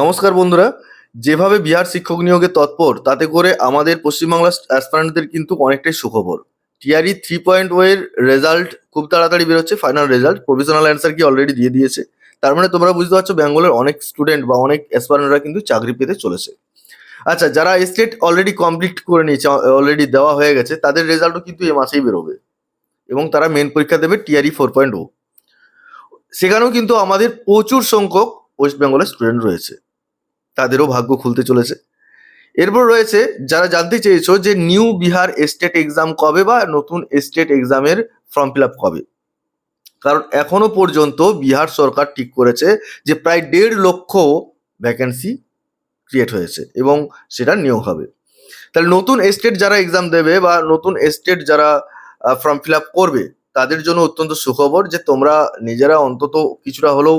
নমস্কার বন্ধুরা। যেভাবে বিহার শিক্ষক নিয়োগে তৎপর, তাতে করে আমাদের পশ্চিমবাংলার অ্যাসপারেন্টদের কিন্তু অনেকটাই সুখবর। টিআরই থ্রি পয়েন্ট ওয়ের রেজাল্ট খুব তাড়াতাড়ি বেরোচ্ছে ফাইনাল রেজাল্ট প্রভিশনাল অ্যান্সার কি অলরেডি দিয়ে দিয়েছে। তার মানে তোমরা বুঝতে পারছ বেঙ্গলের অনেক স্টুডেন্ট বা অনেক অ্যাসপারেন্টরা কিন্তু চাকরি পেতে চলেছে। আচ্ছা যারা স্টেট অলরেডি কমপ্লিট করে নিয়েছে অলরেডি দেওয়া হয়ে গেছে, তাদের রেজাল্টও কিন্তু এ মাসেই বেরোবে। এবং তারা মেন পরীক্ষা দেবে টিআরই ফোর পয়েন্ট ও সেখানেও কিন্তু আমাদের প্রচুর সংখ্যক ওয়েস্ট বেঙ্গলের স্টুডেন্ট রয়েছে। তাদেরও ভাগ্য খুলতে চলেছে। এরপর রয়েছে, যারা জানতে চেয়েছো যে নিউ বিহার স্টেট এক্সাম কবে বা নতুন স্টেট এক্সামের ফর্ম ফিল আপ কবে? কারণ এখনও পর্যন্ত বিহার সরকার ঠিক করেছে যে প্রায় দেড় লক্ষ ভ্যাকেন্সি ক্রিয়েট হয়েছে এবং সেটা নিয়োগ হবে। তাহলে নতুন স্টেট যারা এক্সাম দেবে বা নতুন স্টেট যারা ফর্ম ফিল আপ করবে, তাদের জন্য অত্যন্ত সুখবর যে তোমরা নিজেরা অন্তত কিছুটা হলেও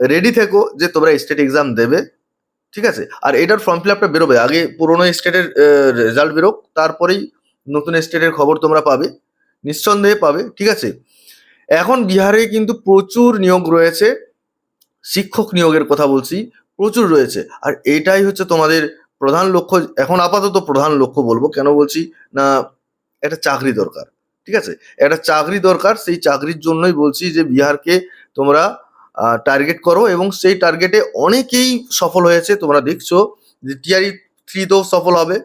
রেডি থেকো যে তোমরা স্টেট এক্সাম দেবে, ঠিক আছে? আর এটার ফর্ম ফিল আপটা বেরোবে। আগে পুরোনো স্টেটের রেজাল্ট বেরোক, তারপরেই নতুন স্টেটের খবর তোমরা পাবে, নিঃসন্দেহে পাবে, ঠিক আছে? এখন বিহারে কিন্তু প্রচুর নিয়োগ রয়েছে, শিক্ষক নিয়োগের কথা বলছি, প্রচুর রয়েছে। আর এটাই হচ্ছে তোমাদের প্রধান লক্ষ্য, এখন আপাতত প্রধান লক্ষ্য বলব, কেন বলছি? না, একটা চাকরি দরকার, ঠিক আছে? একটা চাকরি দরকার, সেই চাকরির জন্যই বলছি যে বিহারকে তোমরা টার্গেট করো এবং সেই টার্গেটে অনেকেই সফল হয়েছে, তোমরা দেখছ যে টিআরই থ্রিতেও সফল হবে।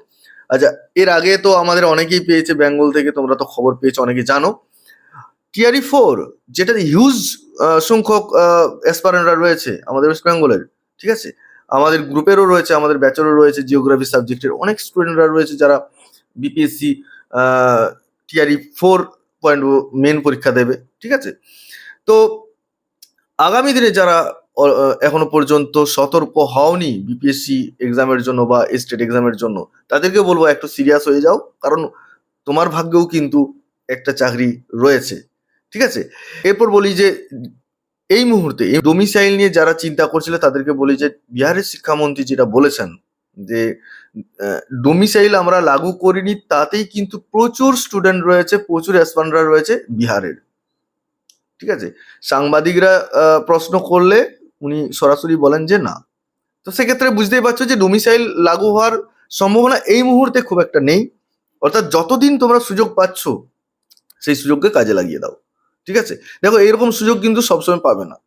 আচ্ছা এর আগে তো আমাদের অনেকেই পেয়েছে, বেঙ্গল থেকে তোমরা তো খবর পেয়েছ, অনেকে জানো। টিআরই ফোর যেটাতে হিউজ সংখ্যক অ্যাসপারেন্টরা রয়েছে আমাদের ওয়েস্ট বেঙ্গলের ঠিক আছে? আমাদের গ্রুপেরও রয়েছে, আমাদের ব্যাচেরও রয়েছে জিওগ্রাফি সাবজেক্টের অনেক স্টুডেন্টরা রয়েছে যারা BPSC TRE four point main পরীক্ষা দেবে, ঠিক আছে? তো আগামী দিনে যারা এখনও পর্যন্ত সতর্ক হওনি বিপিএসসি এক্সামের জন্য বা স্টেট এক্সামের জন্য, তাদেরকে বলব একটু সিরিয়াস হয়ে যাও। কারণ তোমার ভাগ্যেও কিন্তু একটা চাকরি রয়েছে। ঠিক আছে? এরপর বলি যে, এই মুহূর্তে এই ডোমিসাইল নিয়ে যারা চিন্তা করছিল, তাদেরকে বলি যে, বিহারের শিক্ষামন্ত্রী যেটা বলেছেন, যে ডোমিসাইল আমরা লাগু করিনি, তাতেই কিন্তু প্রচুর স্টুডেন্ট রয়েছে, প্রচুর অ্যাসপান্ডরা রয়েছে বিহারের। ঠিক আছে? সাংবাদিকরা প্রশ্ন করলে উনি সরাসরি বলেন যে না। তো সেক্ষেত্রে বুঝতেই পারছ যে ডোমিসাইল লাগু হওয়ার সম্ভাবনা এই মুহূর্তে খুব একটা নেই। অর্থাৎ যতদিন তোমরা সুযোগ পাচ্ছ, সেই সুযোগকে কাজে লাগিয়ে দাও। ঠিক আছে? দেখো, এরকম সুযোগ কিন্তু সবসময় পাবে না।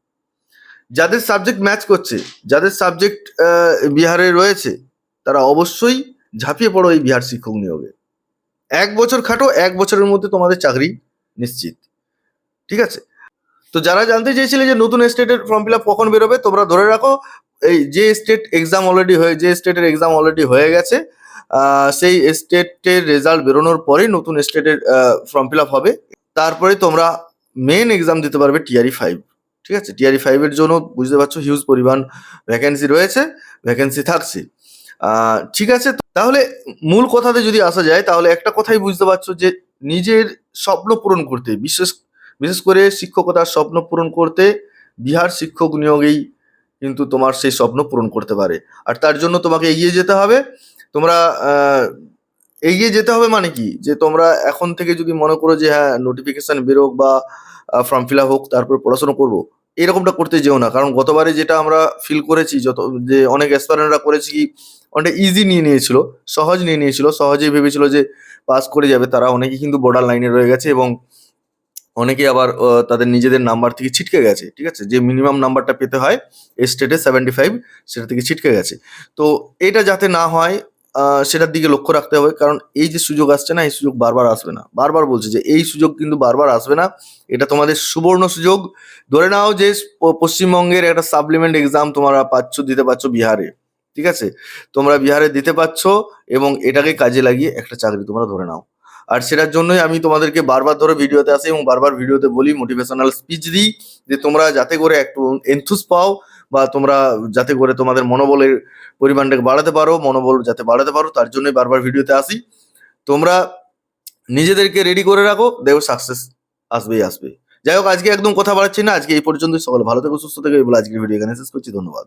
যাদের সাবজেক্ট ম্যাচ করছে, যাদের সাবজেক্ট বিহারে রয়েছে, তারা অবশ্যই ঝাঁপিয়ে পড়ো এই বিহার শিক্ষক নিয়োগে। এক বছর খাটো, এক বছরের মধ্যে তোমাদের চাকরি নিশ্চিত। ঠিক আছে? তো যারা জানতে চেয়েছিলে যে নতুন স্টেটের ফর্ম ফিল আপ কখন বেরোবে, তোমরা ধরে রাখো, এই যে স্টেট এক্সাম অলরেডি হয়ে, যে স্টেটের এক্সাম অলরেডি হয়ে গেছে সেই স্টেটের রেজাল্ট বেরোনোর পরেই নতুন স্টেটের ফর্ম ফিল আপ হবে। তারপরে তোমরা মেন এক্সাম দিতে পারবে টিআরই ফাইভ ঠিক আছে? টিআরই ফাইভের জন্য বুঝতে পারছ হিউজ পরিমাণ ভ্যাকেন্সি রয়েছে ভ্যাকেন্সি থাকছে। ঠিক আছে? তাহলে মূল কথাতে যদি আসা যায়, তাহলে একটা কথাই বুঝতে পারছ যে নিজের স্বপ্ন পূরণ করতে, বিশেষ বিশেষ করে শিক্ষকতার স্বপ্ন পূরণ করতে বিহার শিক্ষক নিয়োগেই কিন্তু তোমার সেই স্বপ্ন পূরণ করতে পারে। আর তার জন্য তোমাকে এগিয়ে যেতে হবে। তোমরা এগিয়ে যেতে হবে মানে কি? যে তোমরা এখন থেকে যদি মনে করো যে হ্যাঁ নোটিফিকেশন বেরোক বা ফর্ম ফিল হোক, তারপর পড়াশোনা করব, এরকমটা করতে যেও না। কারণ গতবারে যেটা আমরা ফিল করেছি, যত, যে অনেক অ্যাসপারেন্টরা করেছি কি, অনেকটা ইজি নিয়ে নিয়েছিল, সহজ নিয়ে নিয়েছিল, সহজেই ভেবেছিল যে পাস করে যাবে, তারা অনেকেই কিন্তু বর্ডার লাইনে রয়ে গেছে এবং অনেকে আবার তাদের নিজেদের নাম্বার থেকে ছিটকে গেছে, ঠিক আছে? যে মিনিমাম নাম্বারটা পেতে হয় স্টেটে সেভেন্টি ফাইভ সেটা থেকে ছিটকে গেছে। তো এটা যাতে না হয় সেটার দিকে লক্ষ্য রাখতে হবে, কারণ এই যে সুযোগ আসছে না, এই সুযোগ বারবার আসবে না। বারবার বলছি যে এই সুযোগ কিন্তু বারবার আসবে না, এটা তোমাদের সুবর্ণ সুযোগ। ধরে নাও যে পশ্চিমবঙ্গের একটা সাপ্লিমেন্ট এক্সাম তোমরা পাচ্ছ, দিতে পারছ বিহারে, ঠিক আছে? তোমরা বিহারে দিতে পারছ এবং এটাকে কাজে লাগিয়ে একটা চাকরি তোমরা ধরে নাও। আর সেটার জন্যই আমি তোমাদেরকে বারবার ধরে ভিডিওতে আসি এবং বারবার ভিডিওতে বলি মোটিভেশনাল স্পিচ দিই, যে তোমরা যাতে করে একটু এনথুস পাও বা তোমরা যাতে করে তোমাদের মনোবলের পরিমাণটাকে বাড়াতে পারো, মনোবল যাতে বাড়াতে পারো, তার জন্যই বারবার ভিডিওতে আসি। তোমরা নিজেদেরকে রেডি করে রাখো, দেখো সাকসেস আসবেই আসবে। যাই হোক, আজকে একদম কথা বাড়াচ্ছি না, আজকে এই পর্যন্তই। সকলে ভালো থেকো, সুস্থ থেকো বলে আজকের ভিডিও এখানে শেষ করছি। ধন্যবাদ।